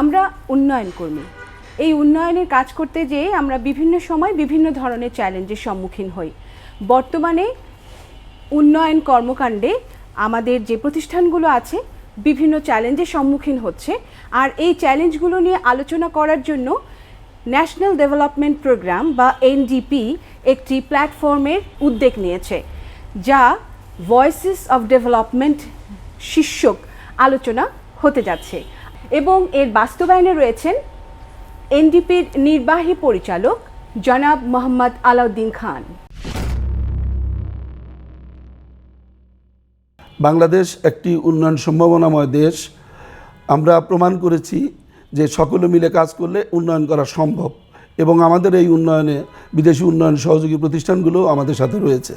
আমরা উন্নয়ন কর্মী। এই উন্নয়নের কাজ করতে যেয়ে আমরা বিভিন্ন সময় বিভিন্ন ধরনের চ্যালেঞ্জের সম্মুখীন হই। বর্তমানে উন্নয়ন কর্মকাণ্ডে আমাদের যে প্রতিষ্ঠানগুলো আছে, বিভিন্ন চ্যালেঞ্জের সম্মুখীন হচ্ছে। আর এই চ্যালেঞ্জগুলো নিয়ে আলোচনা করার জন্য ন্যাশনাল ডেভেলপমেন্ট প্রোগ্রাম বা এনডিপি একটি প্ল্যাটফর্মের উদ্যোগ নিয়েছে, যা ভয়েসেস অফ ডেভেলপমেন্ট শীর্ষক আলোচনা হতে যাচ্ছে। এবং এর বাস্তবায়নে রয়েছেন এনডিপির নির্বাহী পরিচালক জনাব মোহাম্মদ আলাউদ্দিন খান। বাংলাদেশ একটি উন্নয়ন সম্ভাবনাময় দেশ। আমরা প্রমাণ করেছি যে সকলে মিলে কাজ করলে উন্নয়ন করা সম্ভব এবং আমাদের এই উন্নয়নে বিদেশি উন্নয়ন সহযোগী প্রতিষ্ঠানগুলো আমাদের সাথে রয়েছে।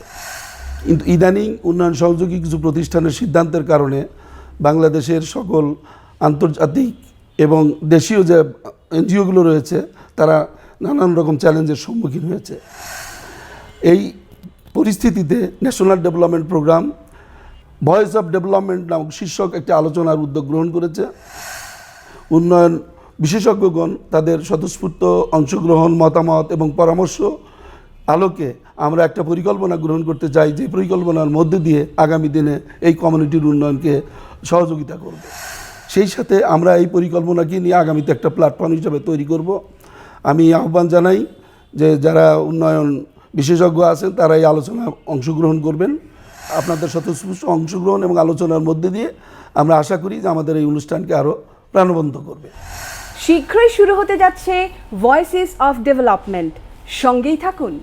কিন্তু ইদানিং উন্নয়ন সহযোগী কিছু প্রতিষ্ঠানের সিদ্ধান্তের কারণে বাংলাদেশের সকল আন্তর্জাতিক এবং দেশীয় যে এনজিওগুলো রয়েছে, তারা নানান রকম চ্যালেঞ্জের সম্মুখীন হয়েছে। এই পরিস্থিতিতে national development programme voice of development নামক শীর্ষক একটি আলোচনার উদ্যোগ গ্রহণ করেছে। উন্নয়ন বিশেষজ্ঞগণ তাদের স্বতঃস্ফূর্ত অংশগ্রহণ, মতামত এবং পরামর্শ আলোকে আমরা একটা পরিকল্পনা গ্রহণ করতে চাই, যে পরিকল্পনার মধ্যে দিয়ে আগামী দিনে এই কমিউনিটির উন্নয়নকে সহযোগিতা করব। সেই সাথে আমরা এই পরিকল্পনাকে নিয়ে আগামীতে একটা প্ল্যাটফর্ম হিসাবে তৈরি করব। আমি আহ্বান জানাই যে যারা উন্নয়ন বিশেষজ্ঞ আছেন, তারা এই আলোচনায় অংশগ্রহণ করবেন। আপনাদের স্বতঃস্ফূর্ত অংশগ্রহণ এবং আলোচনার মধ্যে দিয়ে আমরা আশা করি যে আমাদের এই অনুষ্ঠানকে আরও প্রাণবন্ত করবে। শীঘ্রই শুরু হতে যাচ্ছে ভয়েসেস অফ ডেভেলপমেন্ট সঙ্গেই থাকুন।